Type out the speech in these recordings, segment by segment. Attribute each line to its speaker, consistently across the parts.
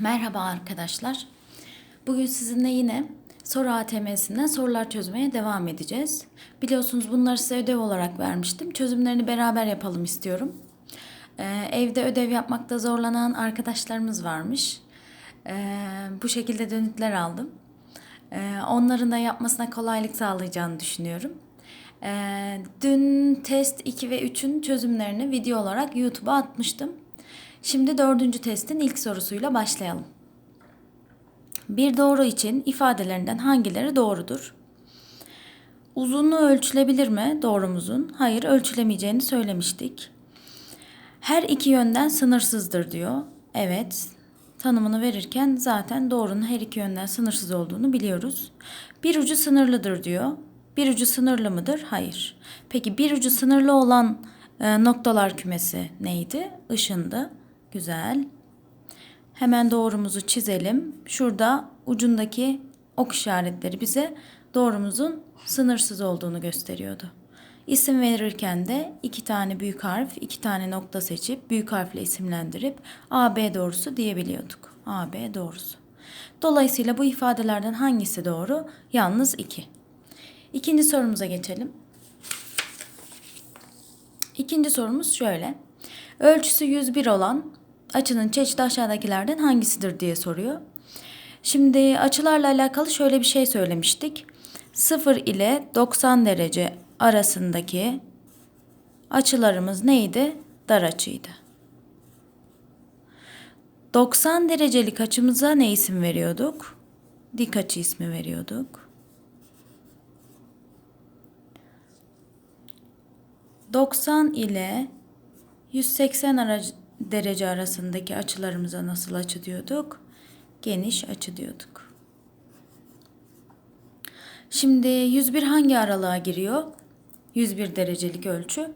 Speaker 1: Merhaba arkadaşlar. Bugün sizinle yine soru ATM'sinden sorular çözmeye devam edeceğiz. Biliyorsunuz bunları size ödev olarak vermiştim. Çözümlerini beraber yapalım istiyorum. Ee, evde ödev yapmakta zorlanan arkadaşlarımız varmış. Ee, bu şekilde dönütler aldım. Ee, onların da yapmasına kolaylık sağlayacağını düşünüyorum. Ee, dün test 2 ve 3'ün çözümlerini video olarak YouTube'a atmıştım. Şimdi dördüncü testin ilk sorusuyla başlayalım. Bir doğru için ifadelerinden hangileri doğrudur? Uzunluğu ölçülebilir mi doğrumuzun? Hayır, ölçülemeyeceğini söylemiştik. Her iki yönden sınırsızdır diyor. Evet, tanımını verirken zaten doğrunun her iki yönden sınırsız olduğunu biliyoruz. Bir ucu sınırlıdır diyor. Bir ucu sınırlı mıdır? Hayır. Peki bir ucu sınırlı olan e, noktalar kümesi neydi? Işındı. Güzel. Hemen doğrumuzu çizelim. Şurada ucundaki ok işaretleri bize doğrumuzun sınırsız olduğunu gösteriyordu. İsim verirken de iki tane büyük harf, iki tane nokta seçip büyük harfle isimlendirip AB doğrusu diyebiliyorduk. AB doğrusu. Dolayısıyla bu ifadelerden hangisi doğru? Yalnız 2. İkinci sorumuza geçelim. İkinci sorumuz şöyle. Ölçüsü 101 olan açının çeşidi aşağıdakilerden hangisidir diye soruyor. Şimdi açılarla alakalı şöyle bir şey söylemiştik. 0 ile 90 derece arasındaki açılarımız neydi? Dar açıydı. 90 derecelik açımıza ne isim veriyorduk? Dik açı ismi veriyorduk. 90 ile 180 aracı, derece arasındaki açılarımıza nasıl açı diyorduk? Geniş açı diyorduk. Şimdi 101 hangi aralığa giriyor? 101 derecelik ölçü.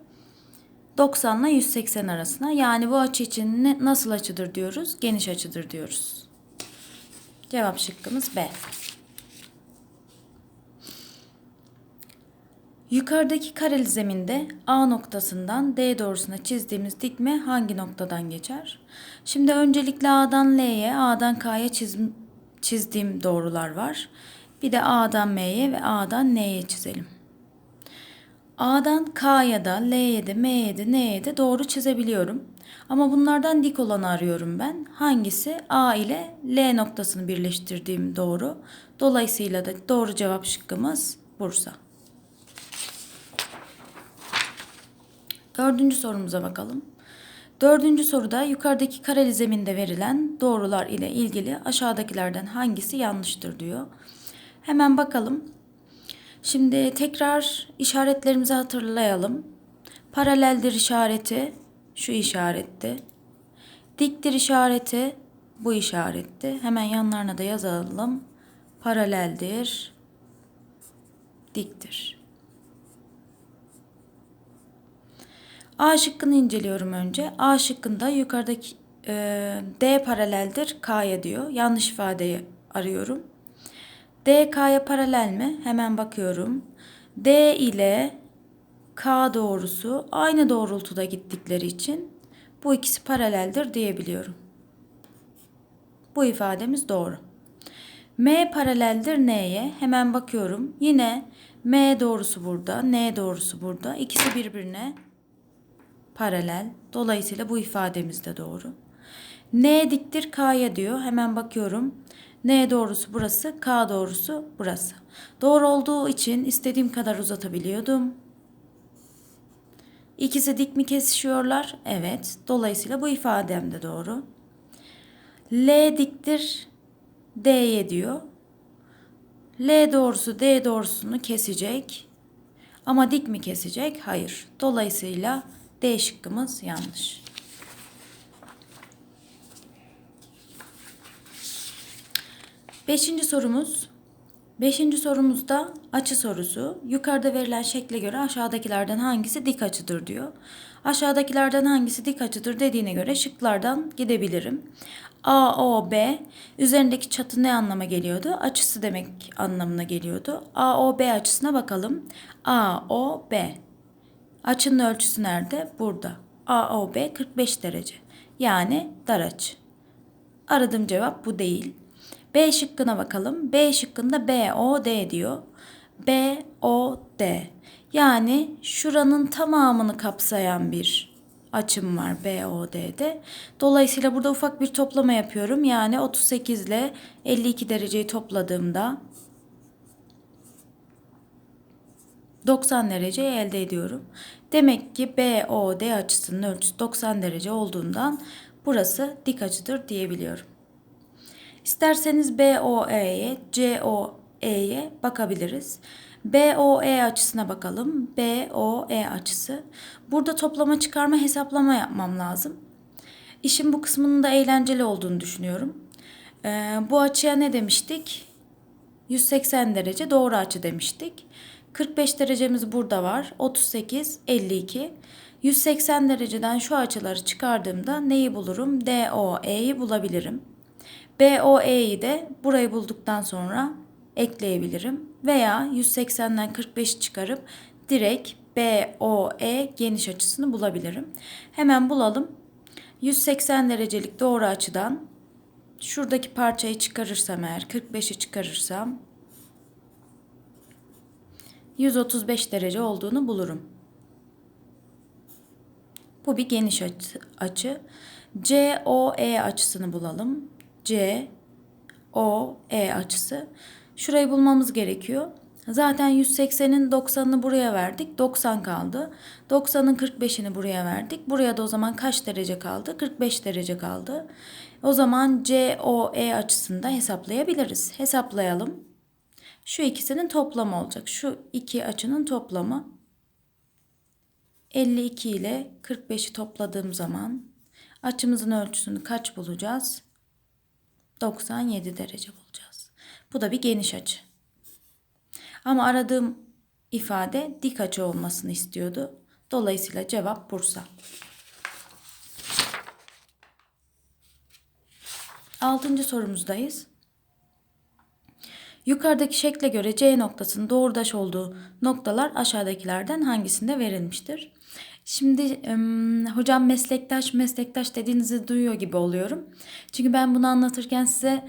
Speaker 1: 90 ile 180 arasına. Yani bu açı için ne, nasıl açıdır diyoruz? Geniş açıdır diyoruz. Cevap şıkkımız B. Yukarıdaki kareli zeminde A noktasından D doğrusuna çizdiğimiz dikme hangi noktadan geçer? Şimdi öncelikle A'dan L'ye, A'dan K'ya çiz, çizdiğim doğrular var. Bir de A'dan M'ye ve A'dan N'ye çizelim. A'dan K'ya da, L'ye de, M'ye de, N'ye de doğru çizebiliyorum. Ama bunlardan dik olanı arıyorum ben. Hangisi? A ile L noktasını birleştirdiğim doğru. Dolayısıyla da doğru cevap şıkkımız Bursa. Dördüncü sorumuza bakalım. Dördüncü soruda yukarıdaki kareli zeminde verilen doğrular ile ilgili aşağıdakilerden hangisi yanlıştır diyor. Hemen bakalım. Şimdi tekrar işaretlerimizi hatırlayalım. Paraleldir işareti şu işaretti. Diktir işareti bu işaretti. Hemen yanlarına da yazalım. Paraleldir, diktir. A şıkkını inceliyorum önce. A şıkkında yukarıdaki e, D paraleldir K'ya diyor. Yanlış ifadeyi arıyorum. D K'ya paralel mi? Hemen bakıyorum. D ile K doğrusu aynı doğrultuda gittikleri için bu ikisi paraleldir diyebiliyorum. Bu ifademiz doğru. M paraleldir N'ye. Hemen bakıyorum. Yine M doğrusu burada, N doğrusu burada. İkisi birbirine paralel. Dolayısıyla bu ifademiz de doğru. N diktir K'ya diyor. Hemen bakıyorum. N doğrusu burası, K doğrusu burası. Doğru olduğu için istediğim kadar uzatabiliyordum. İkisi dik mi kesişiyorlar? Evet. Dolayısıyla bu ifadem de doğru. L diktir D'ye diyor. L doğrusu D doğrusunu kesecek. Ama dik mi kesecek? Hayır. Dolayısıyla D şıkkımız yanlış. Beşinci sorumuz. Beşinci sorumuzda açı sorusu. Yukarıda verilen şekle göre aşağıdakilerden hangisi dik açıdır diyor. Aşağıdakilerden hangisi dik açıdır dediğine göre şıklardan gidebilirim. A, O, B üzerindeki çatı ne anlama geliyordu? Açısı demek anlamına geliyordu. A, O, B açısına bakalım. A, O, B. Açının ölçüsü nerede? Burada. AOB 45 derece. Yani dar açı. Aradığım cevap bu değil. B şıkkına bakalım. B şıkkında BOD diyor. BOD. Yani şuranın tamamını kapsayan bir açım var BOD'de. Dolayısıyla burada ufak bir toplama yapıyorum. Yani 38 ile 52 dereceyi topladığımda 90 dereceyi elde ediyorum. Demek ki BOD açısının ölçüsü 90 derece olduğundan burası dik açıdır diyebiliyorum. İsterseniz BOE'ye, COE'ye bakabiliriz. BOE açısına bakalım. BOE açısı. Burada toplama çıkarma hesaplama yapmam lazım. İşin bu kısmının da eğlenceli olduğunu düşünüyorum. Ee, bu açıya ne demiştik? 180 derece doğru açı demiştik. 45 derecemiz burada var. 38, 52. 180 dereceden şu açıları çıkardığımda neyi bulurum? DOE'yi bulabilirim. BOE'yi de burayı bulduktan sonra ekleyebilirim. Veya 180'den 45 çıkarıp direkt BOE geniş açısını bulabilirim. Hemen bulalım. 180 derecelik doğru açıdan şuradaki parçayı çıkarırsam eğer 45'i çıkarırsam 135 derece olduğunu bulurum. Bu bir geniş açı. COE açısını bulalım. C O E açısı. Şurayı bulmamız gerekiyor. Zaten 180'in 90'ını buraya verdik. 90 kaldı. 90'ın 45'ini buraya verdik. Buraya da o zaman kaç derece kaldı? 45 derece kaldı. O zaman COE açısını da hesaplayabiliriz. Hesaplayalım. Şu ikisinin toplamı olacak. Şu iki açının toplamı 52 ile 45'i topladığım zaman açımızın ölçüsünü kaç bulacağız? 97 derece bulacağız. Bu da bir geniş açı. Ama aradığım ifade dik açı olmasını istiyordu. Dolayısıyla cevap Bursa. Altıncı sorumuzdayız. Yukarıdaki şekle göre C noktasının doğrudaş olduğu noktalar aşağıdakilerden hangisinde verilmiştir? Şimdi hocam meslektaş meslektaş dediğinizi duyuyor gibi oluyorum. Çünkü ben bunu anlatırken size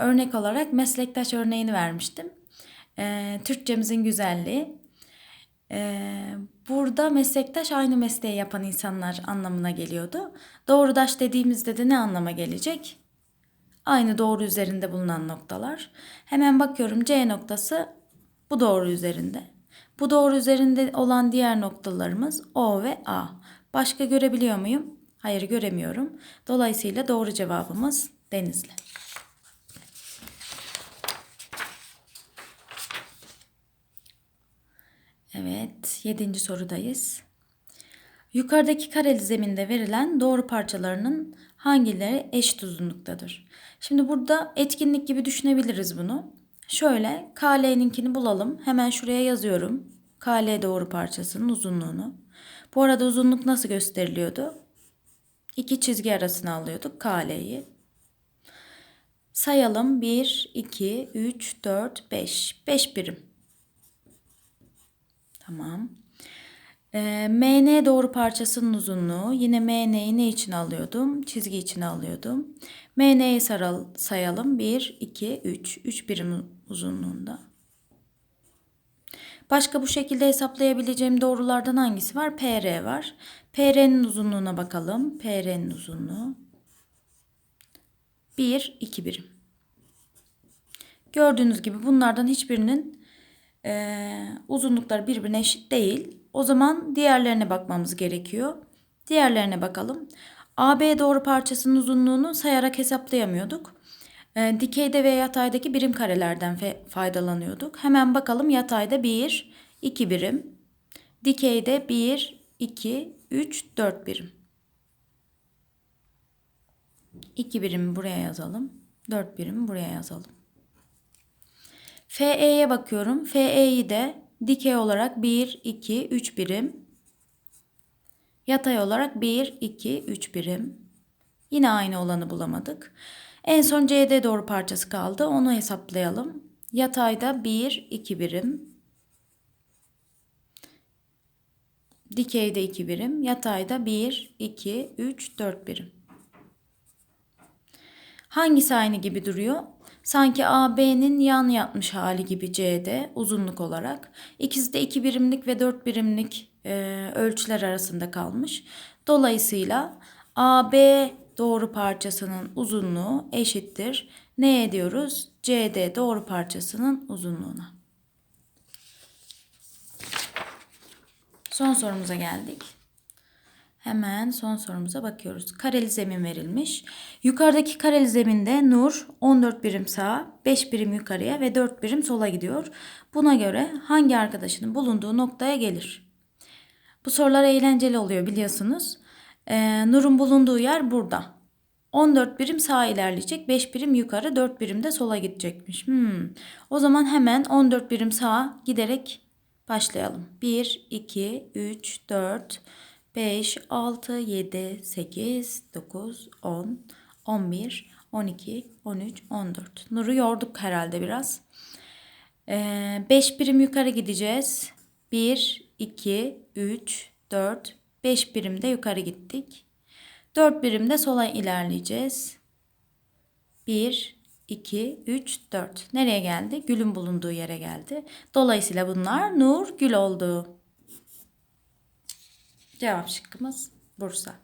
Speaker 1: örnek olarak meslektaş örneğini vermiştim. Türkçemizin güzelliği. Burada meslektaş aynı mesleği yapan insanlar anlamına geliyordu. Doğrudaş dediğimizde de ne anlama gelecek? Aynı doğru üzerinde bulunan noktalar. Hemen bakıyorum C noktası bu doğru üzerinde. Bu doğru üzerinde olan diğer noktalarımız O ve A. Başka görebiliyor muyum? Hayır göremiyorum. Dolayısıyla doğru cevabımız Denizli. Evet, yedinci sorudayız. Yukarıdaki kareli zeminde verilen doğru parçalarının hangileri eşit uzunluktadır? Şimdi burada etkinlik gibi düşünebiliriz bunu. Şöyle KL'ninkini bulalım. Hemen şuraya yazıyorum. KL doğru parçasının uzunluğunu. Bu arada uzunluk nasıl gösteriliyordu? İki çizgi arasına alıyorduk KL'yi. Sayalım 1, 2, 3, 4, 5. 5 birim. Tamam. Ee, MN doğru parçasının uzunluğu. Yine MN'yi ne için alıyordum? Çizgi için alıyordum. MN'yi sayalım. 1, 2, 3. 3 birim uzunluğunda. Başka bu şekilde hesaplayabileceğim doğrulardan hangisi var? PR var. PR'nin uzunluğuna bakalım. PR'nin uzunluğu 1, 2 birim. Gördüğünüz gibi bunlardan hiçbirinin e, uzunlukları birbirine eşit değil. O zaman diğerlerine bakmamız gerekiyor. Diğerlerine bakalım. AB doğru parçasının uzunluğunu sayarak hesaplayamıyorduk. E, dikeyde ve yataydaki birim karelerden faydalanıyorduk. Hemen bakalım yatayda 1, 2 birim. Dikeyde 1, 2, 3, 4 birim. 2 birim buraya yazalım. 4 birim buraya yazalım. FE'ye bakıyorum. FE'yi de dikey olarak 1, 2, 3 birim. Yatay olarak 1, 2, 3 birim. Yine aynı olanı bulamadık. En son CD doğru parçası kaldı. Onu hesaplayalım. Yatayda 1, 2 birim. Dikeyde 2 birim. Yatayda 1, 2, 3, 4 birim. Hangisi aynı gibi duruyor? Sanki AB'nin yan yatmış hali gibi CD uzunluk olarak. İkisi de 2 birimlik ve 4 birimlik e, ölçüler arasında kalmış. Dolayısıyla AB doğru parçasının uzunluğu eşittir. Ne ediyoruz? CD doğru parçasının uzunluğuna. Son sorumuza geldik. Hemen son sorumuza bakıyoruz. Kareli zemin verilmiş. Yukarıdaki kareli zeminde Nur 14 birim sağa, 5 birim yukarıya ve 4 birim sola gidiyor. Buna göre hangi arkadaşının bulunduğu noktaya gelir? Bu sorular eğlenceli oluyor biliyorsunuz. Ee, Nur'un bulunduğu yer burada. 14 birim sağa ilerleyecek, 5 birim yukarı, 4 birim de sola gidecekmiş. Hmm. O zaman hemen 14 birim sağa giderek başlayalım. 1, 2, 3, 4, 5, 6, 7, 8, 9, 10, 11, 12, 13, 14. Nur'u yorduk herhalde biraz. 5 birim yukarı gideceğiz. 1, 2, 3, 4, 5 birim de yukarı gittik. 4 birim de sola ilerleyeceğiz. 1, 2, 3, 4. Nereye geldi? Gül'ün bulunduğu yere geldi. Dolayısıyla bunlar Nur, Gül oldu. Cevap şıkkımız Bursa.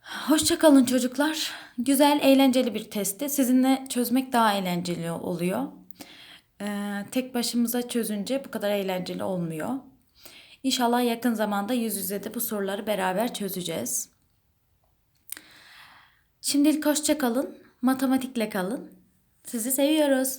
Speaker 1: Hoşçakalın çocuklar. Güzel, eğlenceli bir testti. Sizinle çözmek daha eğlenceli oluyor. Ee, tek başımıza çözünce bu kadar eğlenceli olmuyor. İnşallah yakın zamanda yüz yüze de bu soruları beraber çözeceğiz. Şimdilik hoşça kalın. Matematikle kalın. Sizi seviyoruz.